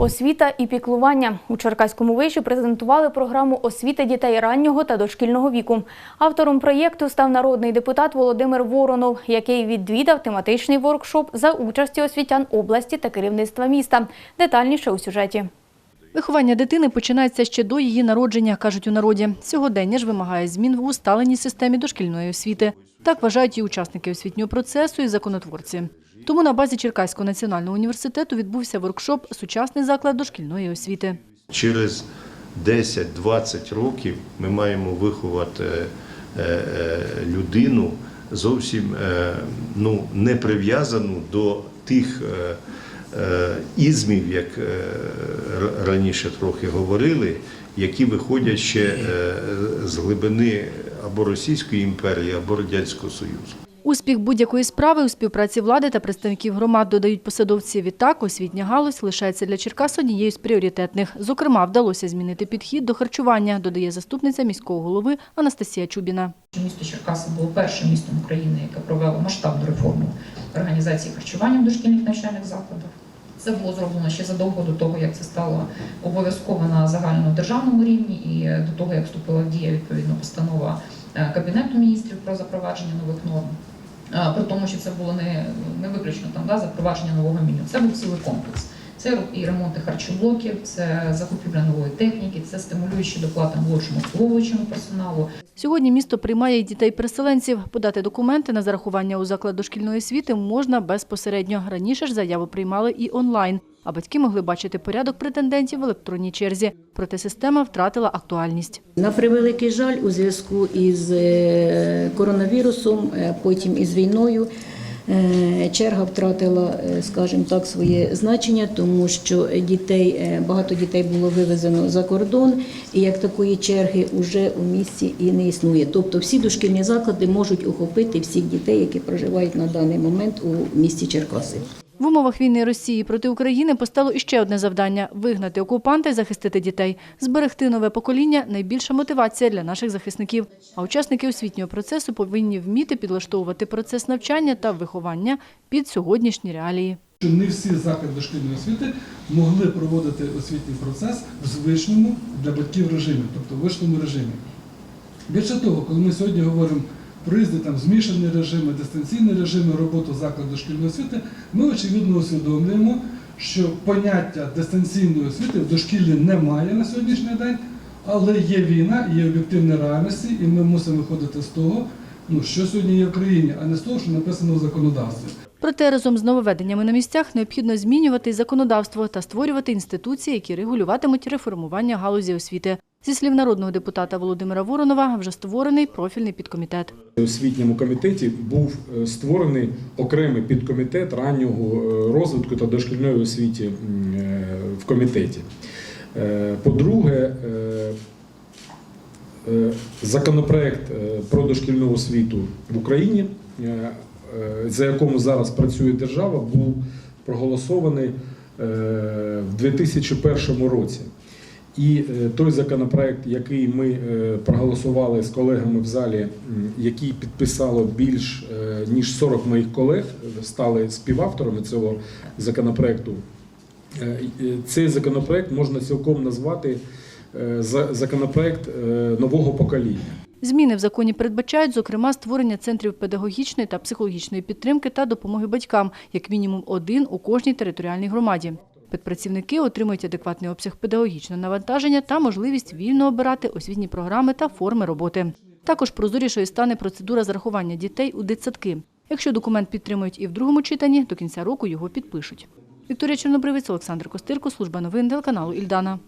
Освіта і піклування у Черкаському виші презентували програму освіти дітей раннього та дошкільного віку. Автором проєкту став народний депутат Володимир Воронов, який відвідав тематичний воркшоп за участі освітян області та керівництва міста. Детальніше у сюжеті. Виховання дитини починається ще до її народження, кажуть у народі. Сьогодення ж вимагає змін в усталеній системі дошкільної освіти. Так вважають і учасники освітнього процесу, і законотворці. Тому на базі Черкаського національного університету відбувся воркшоп Сучасний заклад дошкільної освіти. Через 10-20 років ми маємо виховати е, е, людину зовсім е, ну, не прив'язану до тих ізмів, як раніше трохи говорили, які виходять ще з глибини або Російської імперії, або Радянського Союзу. Успіх будь-якої справи у співпраці влади та представників громад додають посадовці. Відтак освітня галузь лишається для Черкас однією з пріоритетних. Зокрема, вдалося змінити підхід до харчування, додає заступниця міського голови Анастасія Чубіна. Місто Черкаси було першим містом України, яке провело масштабну реформу організації харчування в дошкільних навчальних закладах. Це було зроблено ще задовго до того, як це стало обов'язково на загальному державному рівні, і до того, як вступила в дію відповідно постанова е, Кабінету міністрів про запровадження нових норм. При тому, що це було не, не виключно там да, запровадження нового міну. Це був цілий комплекс. Це і ремонти харчоблоків, це закупівля нової техніки, це стимулюючі доплати молодшому обслуговуючому персоналу, Сьогодні місто приймає й дітей-переселенців. Подати документи на зарахування у заклад дошкільної освіти можна безпосередньо. Раніше ж заяву приймали і онлайн, а батьки могли бачити порядок претендентів в електронній черзі. Проте система втратила актуальність. На превеликий жаль, у зв'язку із е, коронавірусом, потім із війною, черга втратила, е, скажімо так, своє значення, тому що дітей е, багато дітей було вивезено за кордон, і як такої черги вже у місті і не існує. Тобто всі дошкільні заклади можуть охопити всіх дітей, які проживають на даний момент у місті Черкаси. В умовах війни Росії проти України постало іще одне завдання – вигнати окупанта і захистити дітей. Зберегти нове покоління – найбільша мотивація для наших захисників. А учасники освітнього процесу повинні вміти підлаштовувати процес навчання та виховання під сьогоднішні реалії. не всі заклади дошкільної освіти могли проводити освітній процес в звичному для батьків режимі, тобто в вищому режимі. Більше того, коли ми сьогодні говоримо про різні там змішані режими, дистанційні режими роботи закладу дошкільної освіти, ми очевидно усвідомлюємо, що поняття дистанційної освіти в дошкіллі немає на сьогоднішній день, але є війна, є об'єктивні реальності, і ми мусимо виходити з того, ну, що сьогодні є в країні, а не з того, що написано в законодавстві. Проте разом з нововведеннями на місцях необхідно змінювати законодавство та створювати інституції, які регулюватимуть реформування галузі освіти. Зі слів народного депутата Володимира Воронова, вже створений профільний підкомітет. У освітньому комітеті був е, створений окремий підкомітет раннього е, розвитку та дошкільної освіті е, в комітеті. По-друге, законопроект про дошкільну освіту в Україні, за якому зараз працює держава, був проголосований в 2001 році. І е, той законопроект, який ми е, проголосували з колегами в залі, який підписало більш е, ніж 40 моїх колег, стали співавторами цього законопроекту. Цей законопроект можна цілком назвати законопроект нового покоління. Зміни в законі передбачають, зокрема, створення центрів педагогічної та психологічної підтримки та допомоги батькам, як мінімум один у кожній територіальній громаді. Педпрацівники отримують адекватний обсяг педагогічного навантаження та можливість вільно обирати освітні програми та форми роботи. Також прозорішою стане процедура зарахування дітей у дитсадки. Якщо документ підтримують і в другому читанні, до кінця року його підпишуть. Вікторія Чорнобривець, Олександр Костирко, служба новин телеканалу Ільдана.